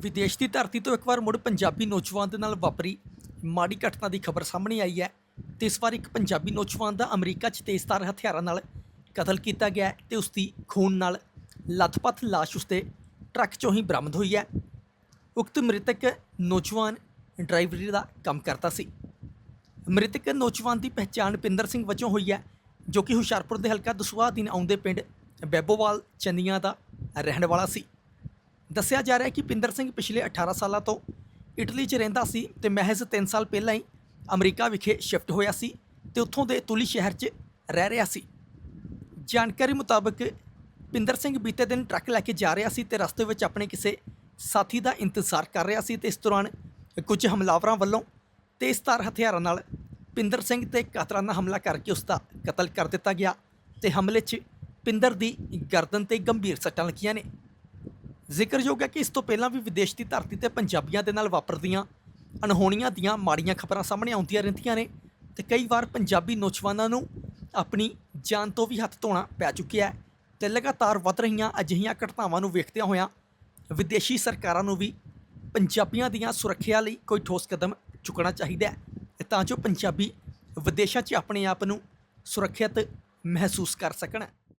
ਵਿਦੇਸ਼ ਦੀ ਧਰਤੀ ਤੋਂ ਇੱਕ ਵਾਰ ਮੁੜ ਪੰਜਾਬੀ ਨੌਜਵਾਨ ਦੇ ਨਾਲ ਵਾਪਰੀ ਮਾੜੀ ਘਟਨਾ ਦੀ ਖਬਰ ਸਾਹਮਣੇ ਆਈ ਹੈ ਤੇ ਇਸ ਵਾਰ ਇੱਕ ਪੰਜਾਬੀ ਨੌਜਵਾਨ ਦਾ ਅਮਰੀਕਾ 'ਚ ਤੇਜ਼ਧਾਰ ਹਥਿਆਰਾਂ ਨਾਲ ਕਤਲ ਕੀਤਾ ਗਿਆ ਹੈ ਤੇ ਉਸ ਦੀ ਖੂਨ ਨਾਲ ਲੱਥਪੱਥ ਲਾਸ਼ ਉਸਦੇ ਟਰੱਕ 'ਚੋਂ ਹੀ ਬਰਾਮਦ ਹੋਈ ਹੈ। ਉਕਤ ਮ੍ਰਿਤਕ ਨੌਜਵਾਨ ਡਰਾਈਵਰੀ ਦਾ ਕੰਮ ਕਰਦਾ ਸੀ। ਮ੍ਰਿਤਕ ਨੌਜਵਾਨ ਦੀ ਪਹਿਚਾਣ ਪਿੰਦਰ ਸਿੰਘ ਵਜੋਂ ਹੋਈ ਹੈ, ਜੋ ਕਿ ਹੁਸ਼ਿਆਰਪੁਰ ਦੇ ਹਲਕਾ ਦਸੂਹਾ ਅਧੀਨ ਆਉਂਦੇ ਪਿੰਡ ਬੈਬੋਵਾਲ ਚੰਨੀਆਂ ਦਾ ਰਹਿਣ ਵਾਲਾ ਸੀ। ਦੱਸਿਆ ਜਾ ਰਿਹਾ ਹੈ ਕਿ ਪਿੰਦਰ ਸਿੰਘ ਪਿਛਲੇ 18 ਸਾਲਾਂ ਤੋਂ ਇਟਲੀ 'ਚ ਰਹਿੰਦਾ ਸੀ ਤੇ ਮਹਿਜ਼ 3 ਸਾਲ ਪਹਿਲਾਂ ਹੀ ਅਮਰੀਕਾ ਵਿਖੇ ਸ਼ਿਫਟ ਹੋਇਆ ਸੀ ਤੇ ਉੱਥੋਂ ਦੇ ਤੁਲੀ ਸ਼ਹਿਰ 'ਚ ਰਹਿ ਰਿਹਾ ਸੀ। ਜਾਣਕਾਰੀ ਮੁਤਾਬਕ ਪਿੰਦਰ ਸਿੰਘ ਬੀਤੇ ਦਿਨ ਟਰੱਕ ਲੈ ਕੇ ਜਾ ਰਿਹਾ ਸੀ ਤੇ ਰਸਤੇ ਵਿੱਚ ਆਪਣੇ ਕਿਸੇ ਸਾਥੀ ਦਾ ਇੰਤਜ਼ਾਰ ਕਰ ਰਿਹਾ ਸੀ ਤੇ ਇਸ ਦੌਰਾਨ ਕੁਝ ਹਮਲਾਵਰਾਂ ਵੱਲੋਂ ਤੇਜ਼ਧਾਰ ਹਥਿਆਰਾਂ ਨਾਲ ਪਿੰਦਰ ਸਿੰਘ ਤੇ ਕਾਤਰਾਨਾ ਹਮਲਾ ਕਰਕੇ ਉਸ ਦਾ ਕਤਲ ਕਰ ਦਿੱਤਾ ਗਿਆ ਤੇ ਹਮਲੇ 'ਚ ਪਿੰਦਰ ਦੀ ਗਰਦਨ ਤੇ ਗੰਭੀਰ ਸੱਟਾਂ ਲੱਗੀਆਂ ਨੇ। ਜ਼ਿਕਰਯੋਗ ਹੈ ਕਿ ਇਸ ਤੋਂ ਪਹਿਲਾਂ ਵੀ ਵਿਦੇਸ਼ ਦੀ ਧਰਤੀ ਤੇ ਪੰਜਾਬੀਆਂ ਦੇ ਨਾਲ ਵਾਪਰਦੀਆਂ ਅਣਹੋਣੀਆਂ ਦੀਆਂ ਮਾੜੀਆਂ ਖਬਰਾਂ ਸਾਹਮਣੇ ਆਉਂਦੀਆਂ ਰਹਿੰਦੀਆਂ ਨੇ ਤੇ ਕਈ ਵਾਰ ਪੰਜਾਬੀ ਨੌਜਵਾਨਾਂ ਨੂੰ ਆਪਣੀ ਜਾਨ ਤੋਂ ਵੀ ਹੱਥ ਧੋਣਾ ਪੈ ਚੁੱਕਿਆ ਹੈ ਤੇ ਲਗਾਤਾਰ ਵੱਧ ਰਹੀਆਂ ਅਜਿਹੀਆਂ ਘਟਨਾਵਾਂ ਨੂੰ ਵੇਖਦਿਆਂ ਹੋਇਆਂ ਵਿਦੇਸ਼ੀ ਸਰਕਾਰਾਂ ਨੂੰ ਵੀ ਪੰਜਾਬੀਆਂ ਦੀਆਂ ਸੁਰੱਖਿਆ ਲਈ ਕੋਈ ਠੋਸ ਕਦਮ ਚੁੱਕਣਾ ਚਾਹੀਦਾ ਹੈ ਤਾਂ ਜੋ ਪੰਜਾਬੀ ਵਿਦੇਸ਼ਾਂ 'ਚ ਆਪਣੇ ਆਪ ਨੂੰ ਸੁਰੱਖਿਅਤ ਮਹਿਸੂਸ ਕਰ ਸਕਣ।